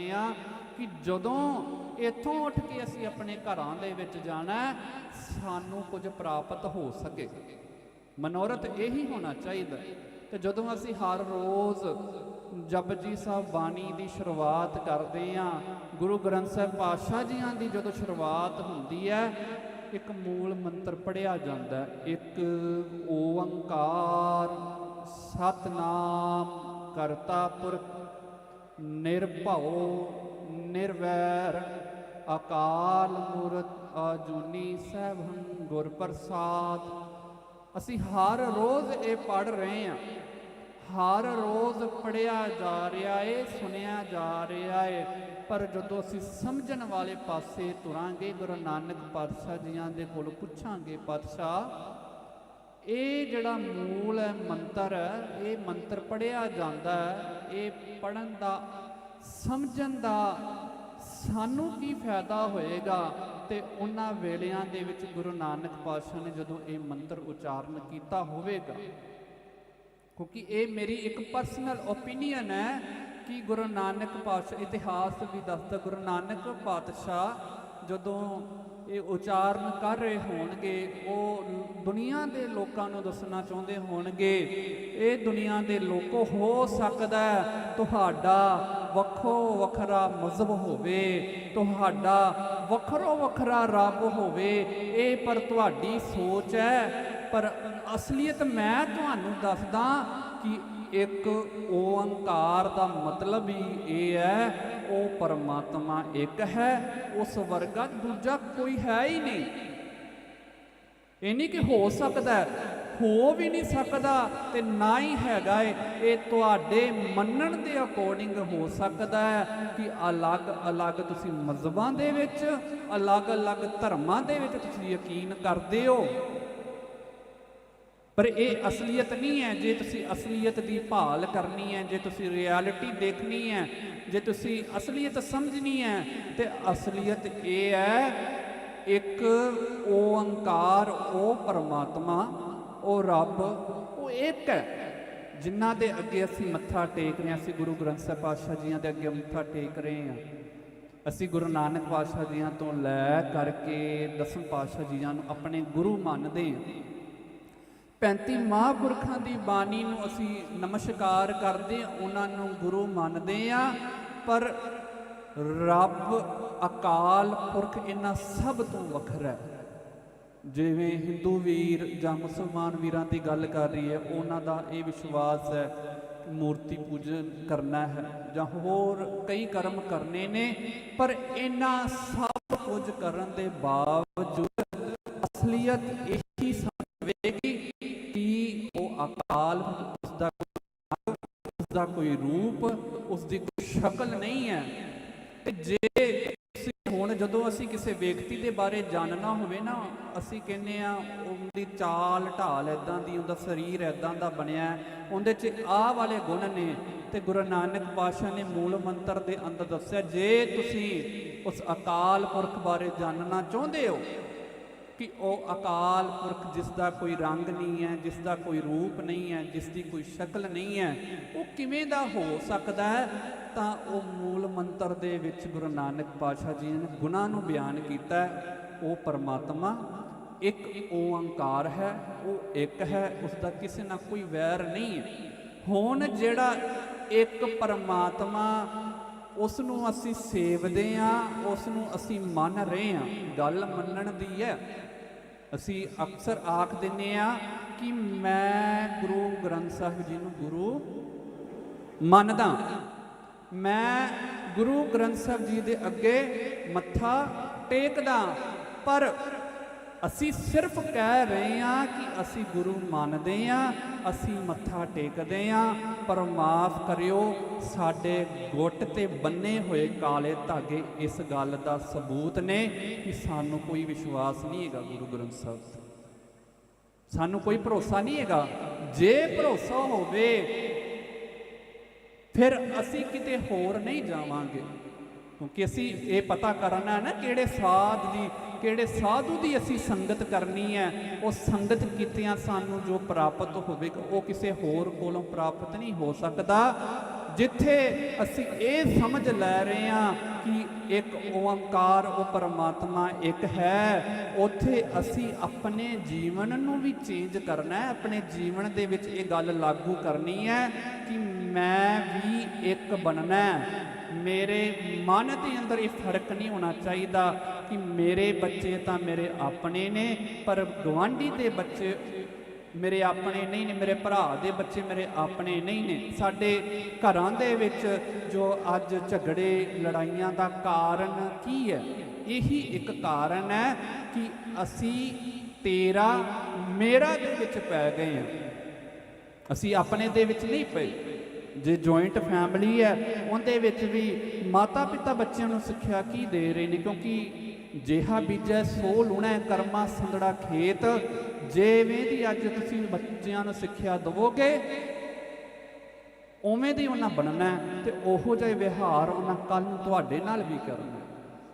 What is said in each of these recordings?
ਰਹੇ ਹਾਂ ਕਿ ਜਦੋਂ ਇੱਥੋਂ ਉੱਠ ਕੇ ਅਸੀਂ ਆਪਣੇ ਘਰਾਂ ਦੇ ਵਿੱਚ ਜਾਣਾ ਸਾਨੂੰ ਕੁਝ ਪ੍ਰਾਪਤ ਹੋ ਸਕੇ ਮਨੋਰਥ ਇਹੀ ਹੋਣਾ ਚਾਹੀਦਾ ਹੈ। ਤੇ ਜਦੋਂ ਅਸੀਂ ਹਰ ਰੋਜ਼ ਜਪਜੀ ਸਾਹਿਬ ਬਾਣੀ ਦੀ ਸ਼ੁਰੂਆਤ ਕਰਦੇ ਹਾਂ, ਗੁਰੂ ਗ੍ਰੰਥ ਸਾਹਿਬ ਪਾਤਸ਼ਾਹ ਜੀਆਂ ਦੀ ਜਦੋਂ ਸ਼ੁਰੂਆਤ ਹੁੰਦੀ ਹੈ, ਇੱਕ ਮੂਲ ਮੰਤਰ ਪੜਿਆ ਜਾਂਦਾ ਇੱਕ ਓੰਕਾਰ, ਸਤਨਾਮ ਕਰਤਾ ਪੁਰਖ ਨਿਰਭਉ, ਨਿਰਵੈਰ, ਅਕਾਲ ਮੂਰਤ ਆਜੂਨੀ ਸੈਭੰ ਗੁਰ ਪ੍ਰਸਾਦ। ਅਸੀਂ ਹਰ ਰੋਜ਼ ਇਹ ਪੜ ਰਹੇ ਹਾਂ। ਹਰ ਰੋਜ਼ ਪੜਿਆ ਜਾ ਰਿਹਾ ਏ, ਸੁਣਿਆ ਜਾ ਰਿਹਾ ਏ, ਪਰ ਜਦੋਂ ਅਸੀਂ ਸਮਝਣ ਵਾਲੇ ਪਾਸੇ ਤੁਰਾਂਗੇ, ਗੁਰੂ ਨਾਨਕ ਪਾਤਸ਼ਾਹ ਜੀਆਂ ਦੇ ਕੋਲ ਪੁੱਛਾਂਗੇ, ਪਾਤਸ਼ਾਹ ਇਹ ਜਿਹੜਾ ਮੂਲ ਹੈ ਮੰਤਰ, ਇਹ ਮੰਤਰ ਪੜਿਆ ਜਾਂਦਾ ਇਹ ਪੜਨ ਦਾ, ਸਮਝਣ ਦਾ ਸਾਨੂੰ ਕੀ ਫਾਇਦਾ ਹੋਏਗਾ ਤੇ ਉਹਨਾਂ ਵੇਲਿਆਂ ਦੇ ਵਿੱਚ ਗੁਰੂ ਨਾਨਕ ਪਾਤਸ਼ਾਹ ਨੇ ਜਦੋਂ ਇਹ ਮੰਤਰ ਉਚਾਰਨ ਕੀਤਾ ਹੋਵੇਗਾ? ਕਿਉਂਕਿ ਇਹ ਮੇਰੀ ਇੱਕ ਪਰਸਨਲ ਓਪੀਨੀਅਨ ਹੈ ਕਿ ਗੁਰੂ ਨਾਨਕ ਪਾਤਸ਼ਾਹ ਇਤਿਹਾਸ ਵੀ ਦੱਸਦਾ, ਗੁਰੂ ਨਾਨਕ ਪਾਤਸ਼ਾਹ ਜਦੋਂ ਇਹ ਉਚਾਰਨ ਕਰ ਰਹੇ ਹੋਣਗੇ, ਉਹ ਦੁਨੀਆ ਦੇ ਲੋਕਾਂ ਨੂੰ ਦੱਸਣਾ ਚਾਹੁੰਦੇ ਹੋਣਗੇ, ਇਹ ਦੁਨੀਆ ਦੇ ਲੋਕੋ ਹੋ ਸਕਦਾ ਤੁਹਾਡਾ ਵੱਖੋ ਵੱਖਰਾ ਮਜ਼ਹਬ ਹੋਵੇ, ਤੁਹਾਡਾ ਵੱਖਰੋ ਵੱਖਰਾ ਰੱਬ ਹੋਵੇ, ਇਹ ਪਰ ਤੁਹਾਡੀ ਸੋਚ ਹੈ ਅਸਲੀਅਤ ਮੈਂ ਤੁਹਾਨੂੰ ਦੱਸਦਾ ਕਿ ਇੱਕ ਓੰਕਾਰ ਦਾ ਮਤਲਬ ਹੀ ਇਹ ਹੈ, ਉਹ ਪਰਮਾਤਮਾ ਇੱਕ ਹੈ, ਉਸ ਵਰਗਾ ਦੂਜਾ ਕੋਈ ਹੈ ਹੀ ਨਹੀਂ। ਇਹ ਨਹੀਂ ਕਿ ਹੋ ਸਕਦਾ ਹੋ ਵੀ ਨਹੀਂ ਸਕਦਾ ਤੇ ਨਾ ਹੀ ਹੈਗਾ ਏ। ਇਹ ਤੁਹਾਡੇ ਮੰਨਣ ਦੇ ਅਕੋਰਡਿੰਗ ਹੋ ਸਕਦਾ ਹੈ ਕਿ ਅਲੱਗ-ਅਲੱਗ ਤੁਸੀਂ ਮਜ਼ਹਬਾਂ ਦੇ ਵਿੱਚ ਅਲੱਗ-ਅਲੱਗ ਧਰਮਾਂ ਦੇ ਵਿੱਚ ਤੁਸੀਂ ਯਕੀਨ ਕਰਦੇ ਹੋ। ਪਰ ਇਹ ਅਸਲੀਅਤ ਨਹੀਂ ਹੈ ਜੇ ਤੁਸੀਂ ਅਸਲੀਅਤ ਦੀ ਭਾਲ ਕਰਨੀ ਹੈ, ਜੇ ਤੁਸੀਂ ਰਿਐਲਿਟੀ ਦੇਖਣੀ ਹੈ, ਜੇ ਤੁਸੀਂ ਅਸਲੀਅਤ ਸਮਝਣੀ ਹੈ, ਤੇ ਅਸਲੀਅਤ ਇਹ ਹੈ, ਇੱਕ ਓੰਕਾਰ ਉਹ ਪਰਮਾਤਮਾ, ਉਹ ਰੱਬ, ਉਹ ਇੱਕ ਹੈ, ਜਿਨ੍ਹਾਂ ਦੇ ਅੱਗੇ ਅਸੀਂ ਮੱਥਾ ਟੇਕ ਰਹੇ ਹਾਂ। ਅਸੀਂ ਗੁਰੂ ਗ੍ਰੰਥ ਸਾਹਿਬ ਪਾਤਸ਼ਾਹ ਜੀਆਂ ਦੇ ਅੱਗੇ ਮੱਥਾ ਟੇਕ ਰਹੇ ਹਾਂ। ਅਸੀਂ ਗੁਰੂ ਨਾਨਕ ਪਾਤਸ਼ਾਹ ਜੀਆਂ ਤੋਂ ਲੈ ਕਰਕੇ ਦਸਮ ਪਾਤਸ਼ਾਹ ਜੀਆਂ ਨੂੰ ਆਪਣੇ ਗੁਰੂ ਮੰਨਦੇ ਹਾਂ। 35 ਮਹਾਂਪੁਰਖਾਂ ਦੀ ਬਾਣੀ ਨੂੰ ਅਸੀਂ ਨਮਸਕਾਰ ਕਰਦੇ ਹਾਂ, ਉਹਨਾਂ ਨੂੰ ਗੁਰੂ ਮੰਨਦੇ ਆ ਪਰ ਰੱਬ ਅਕਾਲ ਪੁਰਖ ਇਹਨਾਂ ਸਭ ਤੋਂ ਵੱਖਰਾ ਹੈ। ਜਿਵੇਂ ਹਿੰਦੂ ਵੀਰ ਜਾਂ ਮੁਸਲਮਾਨ ਵੀਰਾਂ ਦੀ ਗੱਲ ਕਰ ਰਹੀ ਹੈ ਉਹਨਾਂ ਦਾ ਇਹ ਵਿਸ਼ਵਾਸ ਹੈ ਮੂਰਤੀ ਪੂਜਨ ਕਰਨਾ ਹੈ ਜਾਂ ਹੋਰ ਕਈ ਕਰਮ ਕਰਨੇ ਨੇ, ਪਰ ਇਹਨਾਂ ਸਭ ਕੁਝ ਕਰਨ ਦੇ ਬਾਵਜੂਦ ਅਸਲੀਅਤ ਇਹੀ ਸਮਝਵੇਗੀ ਕਿ ਉਹ ਉਸ ਦਾ ਉਸ ਦਾ ਕੋਈ ਰੂਪ ਉਸ ਦੀ ਕੋਈ ਸ਼ਕਲ ਨਹੀਂ ਹੈ। ਤੇ ਜੇ ਹੁਣ ਜਦੋਂ ਅਸੀਂ ਕਿਸੇ ਵਿਅਕਤੀ ਦੇ ਬਾਰੇ ਜਾਣਨਾ ਹੋਵੇ ਨਾ, ਅਸੀਂ ਕਹਿੰਦੇ ਆ ਉਹਦੀ ਚਾਲ ਢਾਲ ਐਦਾਂ ਦੀ, ਉਹਦਾ ਸਰੀਰ ਐਦਾਂ ਦਾ ਬਣਿਆ ਉਹਦੇ 'ਚ ਆਹ ਵਾਲੇ ਗੁਣ ਨੇ। ਤੇ ਗੁਰੂ ਨਾਨਕ ਪਾਤਸ਼ਾਹ ਨੇ ਮੂਲ ਮੰਤਰ ਦੇ ਅੰਦਰ ਦੱਸਿਆ, ਜੇ ਤੁਸੀਂ ਉਸ ਅਕਾਲ ਪੁਰਖ ਬਾਰੇ ਜਾਣਨਾ ਚਾਹੁੰਦੇ ਹੋ ਕਿ ਉਹ ਅਕਾਲ ਪੁਰਖ ਜਿਸ ਦਾ ਕੋਈ ਰੰਗ ਨਹੀਂ ਹੈ, ਜਿਸ ਦਾ ਕੋਈ ਰੂਪ ਨਹੀਂ ਹੈ, ਜਿਸ ਦੀ ਕੋਈ ਸ਼ਕਲ ਨਹੀਂ ਹੈ, ਉਹ ਕਿਵੇਂ ਦਾ ਹੋ ਸਕਦਾ ਹੈ? ਤਾਂ ਉਹ ਮੂਲ ਮੰਤਰ ਦੇ ਵਿੱਚ ਗੁਰੂ ਨਾਨਕ ਪਾਤਸ਼ਾਹ ਜੀ ਨੇ ਗੁਣਾ ਨੂੰ ਬਿਆਨ ਕੀਤਾ ਉਹ ਪਰਮਾਤਮਾ ਇੱਕ ਓੰਕਾਰ ਹੈ, ਉਹ ਇੱਕ ਹੈ, ਉਸ ਦਾ ਕਿਸੇ ਨਾਲ ਕੋਈ ਵੈਰ ਨਹੀਂ ਹੈ। ਹੁਣ ਜਿਹੜਾ ਇੱਕ ਪਰਮਾਤਮਾ ਉਸ ਨੂੰ ਅਸੀਂ ਸੇਵਦੇ ਆ ਉਸ ਨੂੰ ਅਸੀਂ ਮੰਨ ਰਹੇ ਆ ਗੱਲ ਮੰਨਣ ਦੀ ਹੈ ਅਸੀਂ ਅਕਸਰ ਆਖ ਦਿੰਨੇ ਆ ਕਿ ਮੈਂ ਗੁਰੂ ਗ੍ਰੰਥ ਸਾਹਿਬ ਜੀ ਨੂੰ ਗੁਰੂ ਮੰਨਦਾ। ਮੈਂ ਗੁਰੂ ਗ੍ਰੰਥ ਸਾਹਿਬ ਜੀ ਦੇ ਅੱਗੇ ਮੱਥਾ ਟੇਕਦਾ, ਪਰ ਅਸੀਂ ਸਿਰਫ ਕਹਿ ਰਹੇ ਹਾਂ ਕਿ ਅਸੀਂ ਗੁਰੂ ਮੰਨਦੇ ਹਾਂ, ਅਸੀਂ ਮੱਥਾ ਟੇਕਦੇ ਹਾਂ, ਪਰ ਮਾਫ ਕਰਿਓ, ਸਾਡੇ ਗੁੱਟ ਤੇ ਬੰਨੇ ਹੋਏ ਕਾਲੇ ਧਾਗੇ ਇਸ ਗੱਲ ਦਾ ਸਬੂਤ ਨੇ ਕਿ ਸਾਨੂੰ ਕੋਈ ਵਿਸ਼ਵਾਸ ਨਹੀਂ ਹੈਗਾ ਗੁਰੂ ਗ੍ਰੰਥ ਸਾਹਿਬ ਤੇ। ਸਾਨੂੰ ਕੋਈ ਭਰੋਸਾ ਨਹੀਂ ਹੈਗਾ। ਜੇ ਭਰੋਸਾ ਹੋਵੇ, ਫਿਰ ਅਸੀਂ ਕਿਤੇ ਹੋਰ ਨਹੀਂ ਜਾਵਾਂਗੇ। ਕਿਉਂਕਿ ਅਸੀਂ ਇਹ ਪਤਾ ਕਰਨਾ ਹੈ ਨਾ ਕਿਹੜੇ ਸਾਧ ਦੀ ਕਿਹੜੇ ਸਾਧੂ ਦੀ ਅਸੀਂ ਸੰਗਤ ਕਰਨੀ ਹੈ, ਉਹ ਸੰਗਤ ਕੀਤਿਆਂ ਸਾਨੂੰ ਜੋ ਪ੍ਰਾਪਤ ਹੋਵੇਗਾ, ਉਹ ਕਿਸੇ ਹੋਰ ਕੋਲੋਂ ਪ੍ਰਾਪਤ ਨਹੀਂ ਹੋ ਸਕਦਾ। ਜਿੱਥੇ ਅਸੀਂ ਇਹ ਸਮਝ ਲੈ ਰਹੇ ਹਾਂ ਕਿ ਇੱਕ ਓੰਕਾਰ, ਉਹ ਪਰਮਾਤਮਾ ਇੱਕ ਹੈ, ਉੱਥੇ ਅਸੀਂ ਆਪਣੇ ਜੀਵਨ ਨੂੰ ਵੀ ਚੇਂਜ ਕਰਨਾ ਹੈ, ਆਪਣੇ ਜੀਵਨ ਦੇ ਵਿੱਚ ਇਹ ਗੱਲ ਲਾਗੂ ਕਰਨੀ ਹੈ ਕਿ ਮੈਂ ਵੀ ਇੱਕ ਬਣਨਾ ਹੈ। ਮੇਰੇ ਮਨ ਦੇ ਅੰਦਰ ਇਹ ਫ਼ਰਕ ਨਹੀਂ ਹੋਣਾ ਚਾਹੀਦਾ ਕਿ ਮੇਰੇ ਬੱਚੇ ਤਾਂ ਮੇਰੇ ਆਪਣੇ ਨੇ, ਪਰ ਗਵਾਂਢੀ ਦੇ ਬੱਚੇ ਮੇਰੇ ਆਪਣੇ ਨਹੀਂ ਨੇ, ਮੇਰੇ ਭਰਾ ਦੇ ਬੱਚੇ ਮੇਰੇ ਆਪਣੇ ਨਹੀਂ ਨੇ। ਸਾਡੇ ਘਰਾਂ ਦੇ ਵਿੱਚ ਜੋ ਅੱਜ ਝਗੜੇ, ਲੜਾਈਆਂ ਦਾ ਕਾਰਨ ਕੀ ਹੈ? ਇਹੀ ਇੱਕ ਕਾਰਨ ਹੈ ਕਿ ਅਸੀਂ ਤੇਰਾ ਮੇਰਾ ਦੇ ਵਿੱਚ ਪੈ ਗਏ ਹਾਂ। ਅਸੀਂ ਆਪਣੇ ਦੇ ਵਿੱਚ ਨਹੀਂ ਪਏ। ਜੇ ਜੁਆਇੰਟ ਫੈਮਿਲੀ ਹੈ, ਉਹਦੇ ਵਿੱਚ ਵੀ ਮਾਤਾ ਪਿਤਾ ਬੱਚਿਆਂ ਨੂੰ ਸਿੱਖਿਆ ਕੀ ਦੇ ਰਹੇ ਨੇ? ਕਿਉਂਕਿ ਜਿਹਾ ਬੀਜੈ ਸੋ ਲੁਣਾ ਕਰਮਾ ਸੰਦੜਾ ਖੇਤ। ਜਿਵੇਂ ਦੀ ਅੱਜ ਤੁਸੀਂ ਬੱਚਿਆਂ ਨੂੰ ਸਿੱਖਿਆ ਦਵੋਗੇ, ਉਵੇਂ ਦੀ ਉਹਨਾਂ ਬਣਨਾ ਹੈ ਤੇ ਉਹੋ ਜਿਹਾ ਹੀ ਉਹਨਾਂ ਕੱਲ ਨੂੰ ਤੁਹਾਡੇ ਨਾਲ ਵੀ ਕਰਨਾ।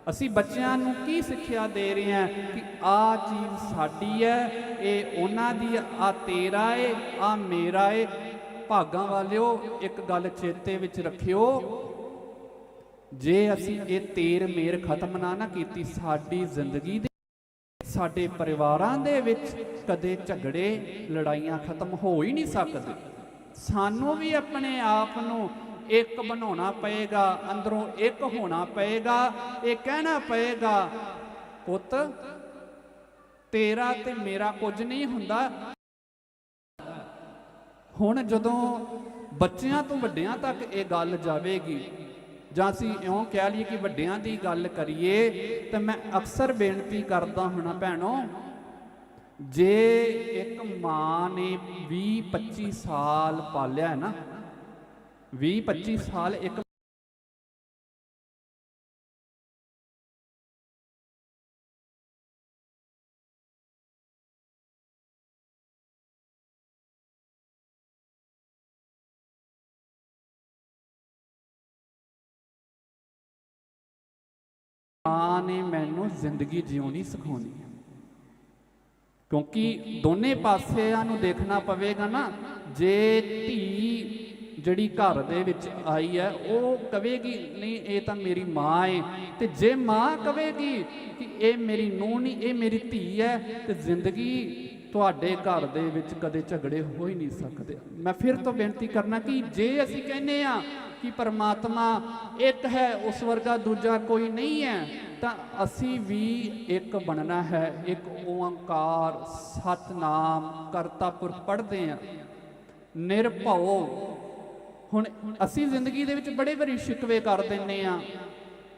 ਅਸੀਂ ਬੱਚਿਆਂ ਨੂੰ ਕੀ ਸਿੱਖਿਆ ਦੇ ਰਹੇ ਹਾਂ ਕਿ ਆ ਚੀਜ਼ ਸਾਡੀ ਹੈ, ਇਹ ਉਹਨਾਂ ਦੀ ਆ ਤੇਰਾ ਏ ਆ ਮੇਰਾ ਏ। ਭਾਗਾਂ ਵਾਲਿਓ, ਇੱਕ ਗੱਲ ਚੇਤੇ ਵਿੱਚ ਰੱਖਿਓ ਜੇ ਅਸੀਂ ਇਹ ਤੇਰ ਮੇਰ ਖਤਮ ਨਾ ਨਾ ਕੀਤੀ, ਸਾਡੀ ਜ਼ਿੰਦਗੀ ਦੇ ਸਾਡੇ ਪਰਿਵਾਰਾਂ ਦੇ ਵਿੱਚ ਕਦੇ ਝਗੜੇ, ਲੜਾਈਆਂ ਖਤਮ ਹੋ ਹੀ ਨਹੀਂ ਸਕਦੇ। ਸਾਨੂੰ ਵੀ ਆਪਣੇ ਆਪ ਨੂੰ ਇੱਕ ਬਣਾਉਣਾ ਪਏਗਾ, ਅੰਦਰੋਂ ਇੱਕ ਹੋਣਾ ਪਏਗਾ, ਇਹ ਕਹਿਣਾ ਪਏਗਾ, ਪੁੱਤ, ਤੇਰਾ ਤੇ ਮੇਰਾ ਕੁਝ ਨਹੀਂ ਹੁੰਦਾ। ਹੁਣ ਜਦੋਂ ਬੱਚਿਆਂ ਤੋਂ ਵੱਡਿਆਂ ਤੱਕ ਇਹ ਗੱਲ ਜਾਵੇਗੀ ਜਾਂ ਅਸੀਂ ਇਉਂ ਕਹਿ ਲਈਏ ਕਿ ਵੱਡਿਆਂ ਦੀ ਗੱਲ ਕਰੀਏ, ਤਾਂ ਮੈਂ ਅਕਸਰ ਬੇਨਤੀ ਕਰਦਾ ਹੁਣਾ ਭੈਣੋ, ਜੇ ਇੱਕ ਮਾਂ ਨੇ 20 25 ਸਾਲ ਪਾਲਿਆ ਹੈ ਨਾ 20 25 ਸਾਲ ਇੱਕ ਮਾਂ ਨੇ ਮੈਨੂੰ ਜ਼ਿੰਦਗੀ ਜਿਉਣੀ ਸਿਖਾਉਣੀ ਹੈ। ਕਿਉਂਕਿ ਦੋਨੇ ਪਾਸਿਆਂ ਨੂੰ ਦੇਖਣਾ ਪਵੇਗਾ ਨਾ, ਜੇ ਧੀ ਜਿਹੜੀ ਘਰ ਦੇ ਵਿੱਚ ਆਈ ਹੈ, ਉਹ ਕਵੇਗੀ, ਨਹੀਂ, ਇਹ ਤਾਂ ਮੇਰੀ ਮਾਂ ਹੈ ਤੇ ਜੇ ਮਾਂ ਕਵੇਗੀ ਕਿ ਇਹ ਮੇਰੀ ਨੂੰਹ ਨਹੀਂ ਇਹ ਮੇਰੀ ਧੀ ਹੈ, ਤੇ ਜ਼ਿੰਦਗੀ ਤੁਹਾਡੇ ਘਰ ਦੇ ਵਿੱਚ ਕਦੇ ਝਗੜੇ ਹੋ ਹੀ ਨਹੀਂ ਸਕਦੇ। ਮੈਂ ਫਿਰ ਤੋਂ ਬੇਨਤੀ ਕਰਨਾ ਕਿ ਜੇ ਅਸੀਂ ਕਹਿੰਨੇ ਆ ਕਿ ਪਰਮਾਤਮਾ ਇੱਕ ਹੈ, ਉਸ ਵਰਗਾ ਦੂਜਾ ਕੋਈ ਨਹੀਂ ਹੈ, ਤਾਂ ਅਸੀਂ ਵੀ ਇੱਕ ਬਣਨਾ ਹੈ, ਇੱਕ ਓੰਕਾਰ ਸਤਨਾਮ ਕਰਤਾ ਪੁਰਖ ਪੜ੍ਹਦੇ ਆ ਨਿਰਭਉ। ਹੁਣ ਅਸੀਂ ਜ਼ਿੰਦਗੀ ਦੇ ਵਿੱਚ ਬੜੇ ਵਾਰੀ ਸ਼ਿਕਵੇ ਕਰ ਦਿੰਨੇ ਆ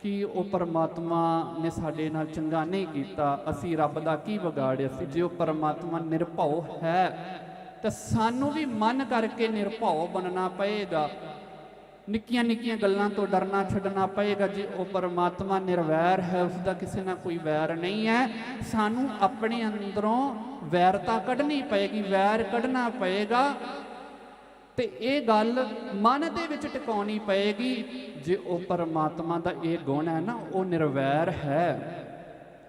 ਕਿ ਉਹ ਪਰਮਾਤਮਾ ਨੇ ਸਾਡੇ ਨਾਲ ਚੰਗਾ ਨਹੀਂ ਕੀਤਾ। ਅਸੀਂ ਰੱਬ ਦਾ ਕੀ ਵਿਗਾੜਿਆ ਸੀ? ਜੇ ਉਹ ਪਰਮਾਤਮਾ ਨਿਰਭਉ ਹੈ, ਤਾਂ ਸਾਨੂੰ ਵੀ ਮਨ ਕਰਕੇ ਨਿਰਭਉ ਬਣਨਾ ਪਏਗਾ। ਨਿੱਕੀਆਂ ਨਿੱਕੀਆਂ ਗੱਲਾਂ ਤੋਂ ਡਰਨਾ ਛੱਡਣਾ ਪਏਗਾ ਜੇ ਉਹ ਪਰਮਾਤਮਾ ਨਿਰਵੈਰ ਹੈ, ਉਸ ਦਾ ਕਿਸੇ ਨਾਲ ਕੋਈ ਵੈਰ ਨਹੀਂ ਹੈ। ਸਾਨੂੰ ਆਪਣੇ ਅੰਦਰੋਂ ਵੈਰਤਾ ਕੱਢਣੀ ਪਏਗੀ, ਵੈਰ ਕੱਢਣਾ ਪਏਗਾ ਤੇ ਇਹ ਗੱਲ ਮਨ ਦੇ ਵਿੱਚ ਟਿਕਾਉਣੀ ਪਏਗੀ। ਜੇ ਉਹ ਪਰਮਾਤਮਾ ਦਾ ਇਹ ਗੁਣ ਹੈ ਨਾ, ਉਹ ਨਿਰਵੈਰ ਹੈ।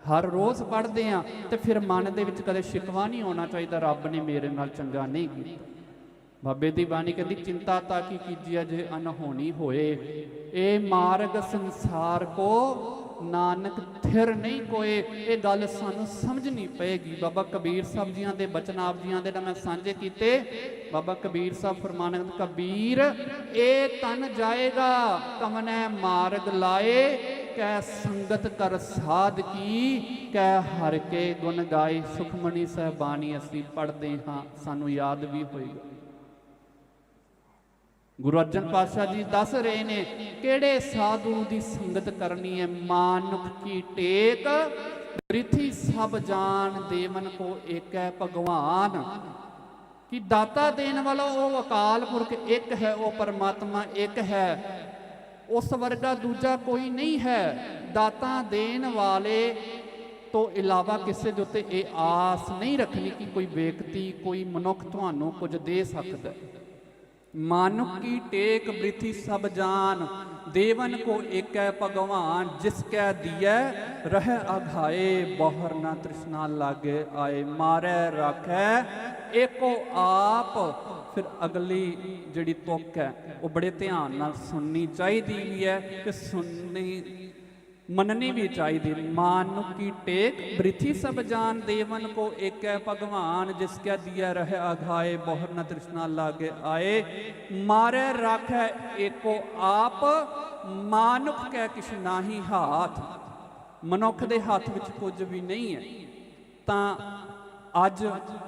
ਹਰ ਰੋਜ਼ ਪੜ੍ਹਦੇ ਆ ਤੇ ਫਿਰ ਮਨ ਦੇ ਵਿੱਚ ਕਦੇ ਸ਼ਿਕਵਾ ਨਹੀਂ ਹੋਣਾ ਚਾਹੀਦਾ, ਰੱਬ ਨੇ ਮੇਰੇ ਨਾਲ ਚੰਗਾ ਨਹੀਂ ਕੀਤਾ। ਬਾਬੇ ਦੀ ਬਾਣੀ ਕਹਿੰਦੀ, ਚਿੰਤਾ ਤਾਂ ਕੀ ਕੀਜੀਆ ਜੇ ਅਨਹੋਣੀ ਹੋਏ? ਇਹ ਮਾਰਗ ਸੰਸਾਰ ਕੋ ਨਾਨਕ ਥਿਰ ਨਹੀਂ ਕੋਏ। ਇਹ ਗੱਲ ਸਾਨੂੰ ਸਮਝਣੀ ਪਏਗੀ। ਬਾਬਾ ਕਬੀਰ ਸਾਹਿਬ ਜੀਆਂ ਦੇ ਬਚਨ ਆਪ ਜੀਆਂ ਦੇ ਨਾਲ ਮੈਂ ਸਾਂਝੇ ਕੀਤੇ। ਬਾਬਾ ਕਬੀਰ ਸਾਹਿਬ ਫਰਮਾਨਕ ਕਬੀਰ, ਇਹ ਤਨ ਜਾਏਗਾ, ਕਮਨੈ ਮਾਰਗ ਲਾਏ। ਕੈ ਸੰਗਤ ਕਰ ਸਾਧ ਕੀ ਕੈ ਹਰ ਕੇ ਗੁਣ ਗਾਏ। ਸੁਖਮਣੀ ਸਹਿਬਾਨੀ ਅਸੀਂ ਪੜ੍ਹਦੇ ਹਾਂ, ਸਾਨੂੰ ਯਾਦ ਵੀ ਹੋਏਗਾ ਗੁਰੂ ਅਰਜਨ ਪਾਤਸ਼ਾਹ ਜੀ ਦੱਸ ਰਹੇ ਨੇ, ਕਿਹੜੇ ਸਾਧੂ ਦੀ ਸੰਗਤ ਕਰਨੀ ਹੈ? ਮਾਨੁਖ ਕੀ ਟੇਕ? ਪ੍ਰਿਥੀ ਸਭ ਜਾਣ, ਦੇਵਨ ਕੋ ਏਕੈ ਭਗਵਾਨ। ਕਿ ਦਾਤਾ ਦੇਣ ਵਾਲਾ ਉਹ ਅਕਾਲ ਪੁਰਖ ਇੱਕ ਹੈ, ਉਹ ਪਰਮਾਤਮਾ ਇੱਕ ਹੈ। ਉਸ ਵਰਗਾ ਦੂਜਾ ਕੋਈ ਨਹੀਂ ਹੈ। ਦਾਤਾ ਦੇਣ ਵਾਲੇ ਤੋਂ ਇਲਾਵਾ ਕਿਸੇ ਦੇ ਉੱਤੇ ਇਹ ਆਸ ਨਹੀਂ ਰੱਖਣੀ ਕਿ ਕੋਈ ਵਿਅਕਤੀ ਕੋਈ ਮਨੁੱਖ ਤੁਹਾਨੂੰ ਕੁਝ ਦੇ ਸਕਦਾ। ਹੈ ਮਾਨੁਕ ਕੀ ਟੇਕ ਬ੍ਰਿਥੀ ਸਭ ਜਾਨ, ਦੇਵਨ ਕੋ ਏਕੈ ਭਗਵਾਨ, ਜਿਸ ਕੈ ਦੀਐ, ਰਹਿ ਅਘਾਏ, ਬਹਰ ਨਾ ਤ੍ਰਿਸ਼ਨਾ ਲਾਗੇ ਆਏ, ਮਾਰੈ ਰਾਖੈ, ਏਕੋ ਆਪ। ਫਿਰ ਅਗਲੀ ਜਿਹੜੀ ਤੁਕ ਹੈ, ਉਹ ਬੜੇ ਧਿਆਨ ਨਾਲ ਸੁਣਨੀ ਚਾਹੀਦੀ ਵੀ ਹੈ ਕਿ ਸੁਣਨੀ ਮੰਨਣੀ ਵੀ ਚਾਹੀਦੀ। ਮਾਨੁ ਕੀ ਟੇਕ, ਬ੍ਰਿਥੀ ਸਭ ਜਾਨ ਦੇਵਨ ਕੋ ਏਕ ਹੈ ਭਗਵਾਨ, ਜਿਸ ਕੈ ਦਿਆ ਰਹਿ ਅਘਾਏ ਬਹੁਰ ਨ ਤ੍ਰਿਸ਼ਨਾ ਲਾਗੇ ਆਏ। ਮਾਰੇ ਰਾਖੈ ਏਕੋ ਆਪ, ਮਾਨੁਖ ਕੈ ਕਿਛ ਨਾਹੀ ਹਾਥ। ਮਨੁੱਖ ਦੇ ਹੱਥ ਵਿੱਚ ਕੁਝ ਵੀ ਨਹੀਂ ਹੈ। ਤਾਂ ਅੱਜ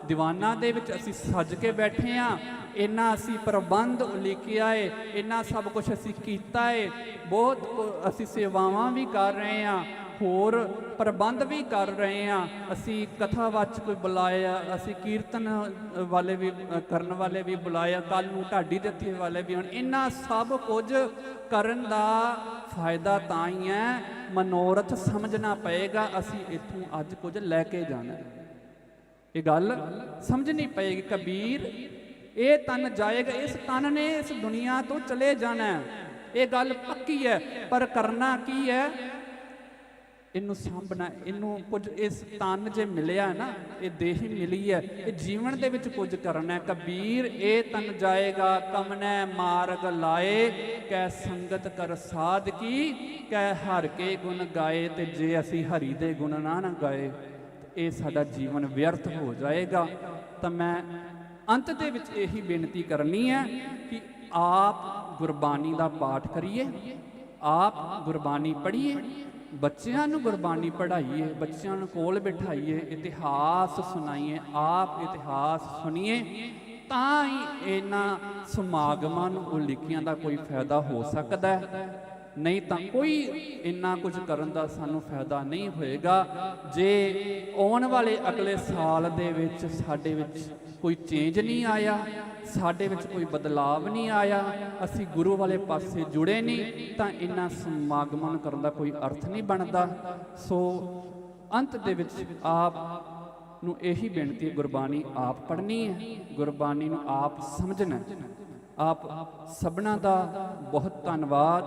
ਦੀਵਾਨਾਂ ਦੇ ਵਿੱਚ ਅਸੀਂ ਸੱਜ ਕੇ ਬੈਠੇ ਆ। ਇੰਨਾ ਅਸੀਂ ਪ੍ਰਬੰਧ ਉਲੀਕਿਆ ਏ, ਇੰਨਾ ਸਭ ਕੁਝ ਅਸੀਂ ਕੀਤਾ ਏ। ਬਹੁਤ ਅਸੀਂ ਸੇਵਾਵਾਂ ਵੀ ਕਰ ਰਹੇ ਆ, ਹੋਰ ਪ੍ਰਬੰਧ ਵੀ ਕਰ ਰਹੇ ਆ। ਅਸੀਂ ਕਥਾਵਾਚਕ ਕੋਈ ਬੁਲਾਇਆ, ਅਸੀਂ ਕੀਰਤਨ ਵਾਲੇ ਵੀ, ਕਰਨ ਵਾਲੇ ਵੀ ਬੁਲਾਇਆ ਕੱਲ ਨੂੰ ਢਾਡੀ ਦਿੱਤੇ ਵਾਲੇ ਵੀ ਹੁਣ। ਇੰਨਾ ਸਭ ਕੁਝ ਕਰਨ ਦਾ ਫਾਇਦਾ ਤਾਂ ਹੀ ਹੈ, ਮਨੋਰਥ ਸਮਝਣਾ ਪਏਗਾ, ਅਸੀਂ ਇੱਥੋਂ ਅੱਜ ਕੁਝ ਲੈ ਕੇ ਜਾਣਾ। ਹੈ ਇਹ ਗੱਲ ਸਮਝਣੀ ਪਏਗੀ ਕਬੀਰ। ਇਹ ਤਨ ਜਾਏਗਾ, ਇਸ ਤਨ ਨੇ ਇਸ ਦੁਨੀਆ ਤੋਂ ਚਲੇ ਜਾਣਾ ਇਹ ਗੱਲ ਪੱਕੀ ਹੈ, ਪਰ ਕਰਨਾ ਕੀ ਹੈ? ਇਹਨੂੰ ਸਾਂਭਣਾ, ਇਹਨੂੰ ਕੁਝ ਇਸ ਤਨ ਜੇ ਮਿਲਿਆ ਨਾ, ਇਹ ਦੇਹੀ ਮਿਲੀ ਹੈ। ਇਹ ਜੀਵਨ ਦੇ ਵਿੱਚ ਕੁਝ ਕਰਨਾ ਹੈ। ਕਬੀਰ, ਇਹ ਤਨ ਜਾਏਗਾ, ਕਮਨੈ ਮਾਰਗ ਲਾਏ ਕੈ ਸੰਗਤ ਕਰ ਸਾਧ ਕੀ ਕੈ ਹਰ ਕੇ ਗੁਣ ਗਾਏ, ਤੇ ਜੇ ਅਸੀਂ ਹਰੀ ਦੇ ਗੁਣ ਨਾ ਨਾ ਗਾਏ। ਇਹ ਸਾਡਾ ਜੀਵਨ ਵਿਅਰਥ ਹੋ ਜਾਏਗਾ, ਤਾਂ ਮੈਂ ਅੰਤ ਦੇ ਵਿੱਚ ਇਹੀ ਬੇਨਤੀ ਕਰਨੀ ਹੈ ਕਿ ਆਪ ਗੁਰਬਾਣੀ ਦਾ ਪਾਠ ਕਰੀਏ, ਆਪ ਗੁਰਬਾਣੀ ਪੜ੍ਹੀਏ, ਬੱਚਿਆਂ ਨੂੰ ਗੁਰਬਾਣੀ ਪੜ੍ਹਾਈਏ, ਬੱਚਿਆਂ ਨੂੰ ਕੋਲ ਬਿਠਾਈਏ, ਇਤਿਹਾਸ ਸੁਣਾਈਏ, ਆਪ ਇਤਿਹਾਸ ਸੁਣੀਏ, ਤਾਂ ਹੀ ਇਹਨਾਂ ਸਮਾਗਮਾਂ ਨੂੰ ਉਲੀਕੀਆਂ ਦਾ ਕੋਈ ਫਾਇਦਾ ਹੋ ਸਕਦਾ ਹੈ। ਨਹੀਂ ਤਾਂ ਕੋਈ ਇੰਨਾ ਕੁਝ ਕਰਨ ਦਾ ਸਾਨੂੰ ਫਾਇਦਾ ਨਹੀਂ ਹੋਏਗਾ। ਜੇ ਆਉਣ ਵਾਲੇ ਅਗਲੇ ਸਾਲ ਦੇ ਵਿੱਚ ਸਾਡੇ ਵਿੱਚ ਕੋਈ ਚੇਂਜ ਨਹੀਂ ਆਇਆ, ਸਾਡੇ ਵਿੱਚ ਕੋਈ ਬਦਲਾਵ ਨਹੀਂ ਆਇਆ, ਅਸੀਂ ਗੁਰੂ ਵਾਲੇ ਪਾਸੇ ਜੁੜੇ ਨਹੀਂ, ਤਾਂ ਇੰਨਾ ਸਮਾਗਮਾਂ ਕਰਨ ਦਾ ਕੋਈ ਅਰਥ ਨਹੀਂ ਬਣਦਾ। ਸੋ ਅੰਤ ਦੇ ਵਿੱਚ ਆਪ ਨੂੰ ਇਹੀ ਬੇਨਤੀ ਹੈ, ਗੁਰਬਾਣੀ ਆਪ ਪੜ੍ਹਨੀ ਹੈ, ਗੁਰਬਾਣੀ ਨੂੰ ਆਪ ਸਮਝਣਾ ਹੈ। ਆਪ ਸਭਨਾ ਦਾ ਬਹੁਤ ਧੰਨਵਾਦ।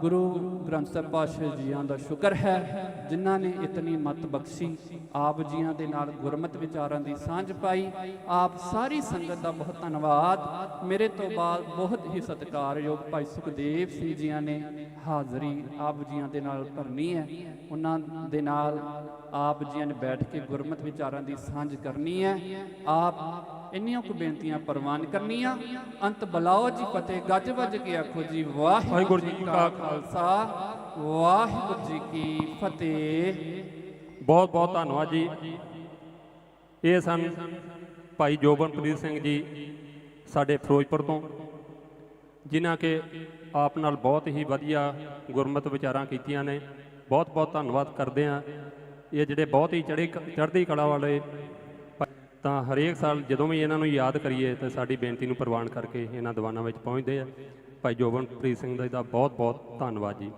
ਗੁਰੂ ਗ੍ਰੰਥ ਸਾਹਿਬ ਪਾਤਸ਼ਾਹ ਜੀਆਂ ਦਾ ਸ਼ੁਕਰ ਹੈ, ਜਿਨ੍ਹਾਂ ਨੇ ਇਤਨੀ ਮਤ ਬਖਸ਼ੀ। ਆਪ ਜੀਆਂ ਦੇ ਨਾਲ ਗੁਰਮਤ ਵਿਚਾਰਾਂ ਦੀ ਸਾਂਝ ਪਾਈ। ਆਪ ਸਾਰੀ ਸੰਗਤ ਦਾ ਬਹੁਤ ਧੰਨਵਾਦ। ਮੇਰੇ ਤੋਂ ਬਾਅਦ ਬਹੁਤ ਹੀ ਸਤਿਕਾਰਯੋਗ ਭਾਈ ਸੁਖਦੇਵ ਸਿੰਘ ਜੀਆਂ ਨੇ ਹਾਜ਼ਰੀ ਆਪ ਜੀਆਂ ਦੇ ਨਾਲ ਭਰਨੀ ਹੈ। ਉਹਨਾਂ ਦੇ ਨਾਲ ਆਪ ਜੀਆਂ ਨੇ ਬੈਠ ਕੇ ਗੁਰਮਤ ਵਿਚਾਰਾਂ ਦੀ ਸਾਂਝ ਕਰਨੀ ਹੈ। ਆਪ ਇੰਨੀਆਂ ਕੁ ਬੇਨਤੀਆਂ ਪ੍ਰਵਾਨ ਕਰਨੀਆਂ। ਅੰਤ ਬਲਾਓ ਜੀ ਫਤਿਹ, ਗੱਜ ਵੱਜ ਕੇ ਆਖੋ ਜੀ, ਵਾਹਿਗੁਰੂ ਜੀ ਕਾ ਖਾਲਸਾ, ਵਾਹਿਗੁਰੂ ਜੀ ਕੀ ਫਤਿਹ। ਬਹੁਤ ਬਹੁਤ ਧੰਨਵਾਦ ਜੀ। ਇਹ ਸਨ ਭਾਈ ਜੋਬਨਪ੍ਰੀਤ ਸਿੰਘ ਜੀ ਸਾਡੇ ਫਿਰੋਜ਼ਪੁਰ ਤੋਂ, ਜਿਨ੍ਹਾਂ ਕੇ ਆਪ ਨਾਲ ਬਹੁਤ ਹੀ ਵਧੀਆ ਗੁਰਮਤ ਵਿਚਾਰਾਂ ਕੀਤੀਆਂ ਨੇ। ਬਹੁਤ ਬਹੁਤ ਧੰਨਵਾਦ ਕਰਦੇ ਆ ਇਹ ਜਿਹੜੇ ਬਹੁਤ ਹੀ ਚੜ੍ਹੀ ਚੜ੍ਹਦੀ ਕਲਾ ਵਾਲੇ ਤਾਂ ਹਰੇਕ ਸਾਲ ਜਦੋਂ ਵੀ ਇਹਨਾਂ ਨੂੰ ਯਾਦ ਕਰੀਏ ਤਾਂ ਸਾਡੀ ਬੇਨਤੀ ਨੂੰ ਪ੍ਰਵਾਨ ਕਰਕੇ ਇਹਨਾਂ ਦੀਵਾਨਾਂ ਵਿੱਚ ਪਹੁੰਚਦੇ ਆ। ਭਾਈ ਜੋਬਨਪ੍ਰੀਤ ਸਿੰਘ ਦਾ ਬਹੁਤ ਬਹੁਤ ਧੰਨਵਾਦ ਜੀ।